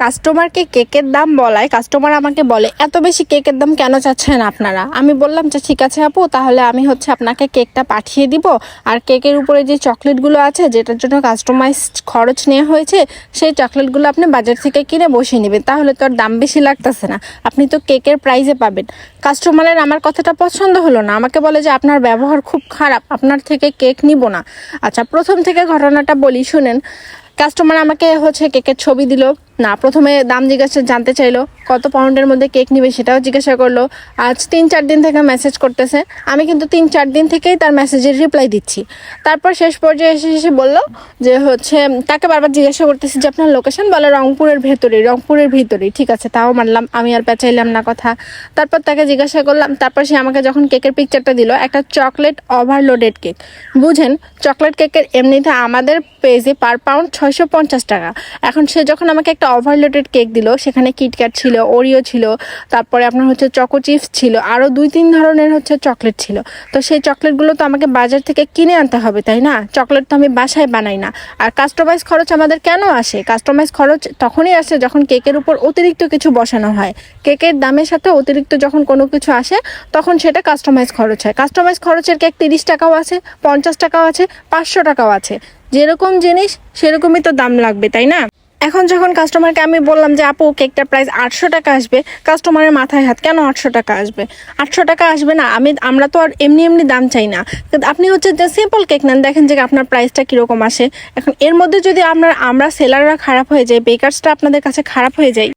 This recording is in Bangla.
কাস্টমারকে কেকের দাম বলায় কাস্টমার আমাকে বলে, এত বেশি কেকের দাম কেন চাচ্ছেন আপনারা? আমি বললাম যে, ঠিক আছে আপু, তাহলে আমি হচ্ছে আপনাকে কেকটা পাঠিয়ে দিব। আর কেকের উপরে যে চকলেটগুলো আছে, যেটার জন্য কাস্টমাইজ খরচ নেওয়া হয়েছে, সেই চকলেটগুলো আপনি বাজার থেকে কিনে বসিয়ে নেবেন। তাহলে তো আর দাম বেশি লাগতেছে না। আপনি তো কেকের প্রাইজে পাবেন। কাস্টমারের আমার কথাটা পছন্দ হলো না। আমাকে বলে যে, আপনার ব্যবহার খুব খারাপ, আপনার থেকে কেক নিব না। আচ্ছা প্রথম থেকে ঘটনাটা বলি, শুনেন। কাস্টমার আমাকে হচ্ছে কেকের ছবি দিল। না, প্রথমে দাম জিজ্ঞাসা জানতে চাইলো, কত পাউন্ডের মধ্যে কেক নিবে সেটাও জিজ্ঞাসা করল। আজ তিন চার দিন থেকে মেসেজ করতেছে। আমি কিন্তু তিন চার দিন থেকেই তার মেসেজের রিপ্লাই দিচ্ছি। তারপর শেষ পর্যায়ে এসে এসে বলল যে হচ্ছে, তাকে বারবার জিজ্ঞাসা করতেছি যে আপনার লোকেশন বলে রংপুরের ভেতরেই, রংপুরের ভিতরেই। ঠিক আছে, তাও মানলাম, আমি আর পেঁচাইলাম না কথা। তারপর তাকে জিজ্ঞাসা করলাম, তারপর সে আমাকে যখন কেকের পিকচারটা দিল, একটা চকলেট ওভারলোডেড কেক বুঝেন চকলেট কেকের এমনিতে আমাদের পেজে পার পাউন্ড ছয়শো পঞ্চাশ টাকা। এখন সে যখন আমাকে একটা ওভারলোডেড কেক দিল, সেখানে কিটক্যাট ছিল ওরিও ছিল, তারপরে আপনার হচ্ছে চকো চিপস ছিল আরও দুই তিন ধরনের হচ্ছে চকলেট ছিল। তো সেই চকলেটগুলো তো আমাকে বাজার থেকে কিনে আনতে হবে, তাই না? চকলেট তো আমি বাসায় বানাই না। আর কাস্টমাইজ খরচ আমাদের কেন আসে? কাস্টমাইজ খরচ তখনই আসে যখন কেকের উপর অতিরিক্ত কিছু বসানো হয়। কেকের দামের সাথে অতিরিক্ত যখন কোনো কিছু আসে, তখন সেটা কাস্টমাইজ খরচ হয়। কাস্টমাইজ খরচের কেক তিরিশ টাকাও আছে, পঞ্চাশ টাকাও আছে, পাঁচশো টাকাও আছে। যেরকম জিনিস, সেরকমই তো দাম লাগবে, তাই না? এখন যখন কাস্টমারকে আমি বললাম যে, আপু কেকটার প্রাইস আটশো টাকা আসবে কাস্টমারের মাথায় হাত, কেন আটশো টাকা আসবে? আটশো টাকা আসবে না, আমি, আমরা তো আর এমনি এমনি দাম চাই না। আপনি হচ্ছে যে সিম্পল কেক নেন, দেখেন যে আপনার প্রাইসটা কীরকম আসে। এখন এর মধ্যে যদি আপনার, আমরা সেলাররা খারাপ হয়ে যায় বেকারসটা আপনাদের কাছে খারাপ হয়ে যায়